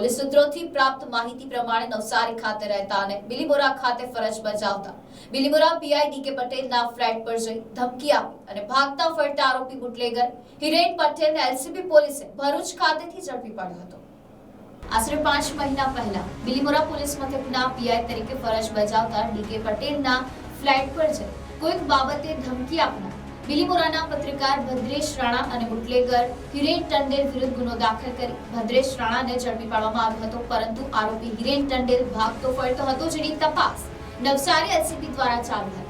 Police સૂત્રોથી પ્રાપ્ત માહિતી પ્રમાણે નવસારી ખાતે રહેતા અને બિલીમોરા ખાતે ફરજ બજાવતા બિલીમોરા પીઆઈ ડીકે પટેલના ફ્લેટ પર જઈ ધમકી આપી અને ભાગતા ફરતા આરોપી બુટલેગર, હિરેન પટેલને એલસીબી પોલીસે ભરૂચ ખાતેથી ઝડપી પાડ્યો હતો. આશરે પાંચ મહિના પહેલા બિલીમોરા પોલીસ મથકના પીઆઈ તરીકે ફરજ બજાવતા ડીકે પટેલના ફ્લેટ પર જઈ કોઈક બાબતે ધમકી આપનાર બિલીમોરાના પત્રકાર ભદ્રેશ રાણા અને બુટલેગર હિરેન ટંડેલ વિરુદ્ધ ગુનો દાખલ કરી ભદ્રેશ રાણાને ઝડપી પાડવામાં આવ્યો હતો, પરંતુ આરોપી હિરેન ટંડેલ ભાગતો ફરતો હતો જેની તપાસ નવસારી એલસીબી દ્વારા ચાલુ હતી.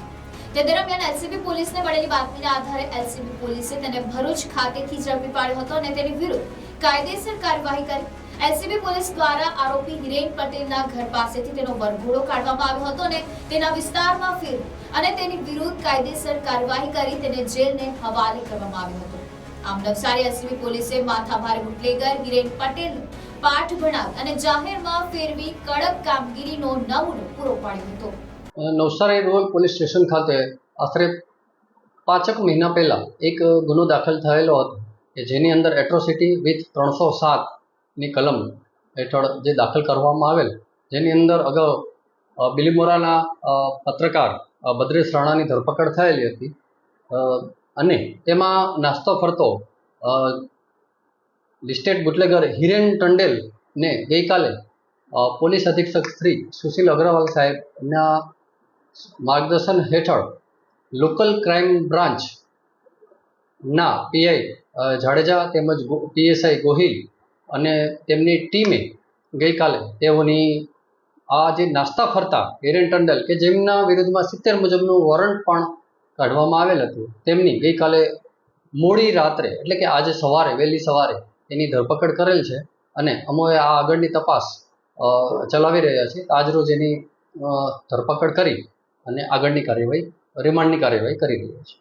તે દરમિયાન એલસીબી પોલીસને મળેલી બાતમીના આધારે એલસીબી પોલીસે તેને ભરૂચ ખાતેથી ઝડપી પાડ્યો હતો અને તેની વિરુદ્ધ કાયદેસર કાર્યવાહી કરી એલસીબી પોલીસ દ્વારા આરોપી હિરેન પટેલના ઘર પાસેથી તેનો વરઘોડો કાઢવામાં આવ્યો હતો અને તેના વિસ્તારમાં ફેરવી અને તેની વિરુદ્ધ કાયદેસર કાર્યવાહી કરી તેને જેલને હવાલે કરવામાં આવ્યો હતો. આમ નવસારી એલસીબી પોલીસે માથાભારે બુટલેગર, હિરેન પટેલ પાઠ ભણાવ અને જાહેરમાં ફેરવી કડક કામગીરીનો નમૂનો પૂરો પાડ્યો હતો. નવસારી રોડ પોલીસ સ્ટેશન ખાતે આશરે પાંચક મહિના પહેલાં એક ગુનો દાખલ થયેલો હતો કે જેની અંદર એટ્રોસિટી વિથ ત્રણસો સાતની કલમ હેઠળ જે દાખલ કરવામાં આવેલ, જેની અંદર અગાઉ બિલીમોરાના પત્રકાર બદ્રેશ રાણાની ધરપકડ થયેલી હતી. અને તેમાં નાસ્તો ફરતો લિસ્ટેડ બુટલેગર હિરેન ટંડેલને ગઈકાલે પોલીસ અધિક્ષક શ્રી સુશીલ અગ્રવાલ સાહેબના માર્ગદર્શન હેઠળ લોકલ ક્રાઇમ બ્રાન્ચ ના પીઆઈ જાડેજા તેમજ પીએસઆઈ ગોહિલ અને તેમની ટીમે ગઈકાલે તેઓની આ જે નાસ્તા ફરતા એરેન ટંડલ કે જેમના વિરુદ્ધમાં સિત્તેર મુજબનું વોરંટ પણ કાઢવામાં આવેલ હતું, તેમની ગઈકાલે મોડી રાત્રે, એટલે કે આજે સવારે, વહેલી સવારે એની ધરપકડ કરેલ છે અને અમે આ આગળની તપાસ ચલાવી રહ્યા છીએ આજરોજ એની ધરપકડ કરી અને આગળની કાર્યવાહી, રિમાન્ડની કાર્યવાહી કરી રહ્યા છીએ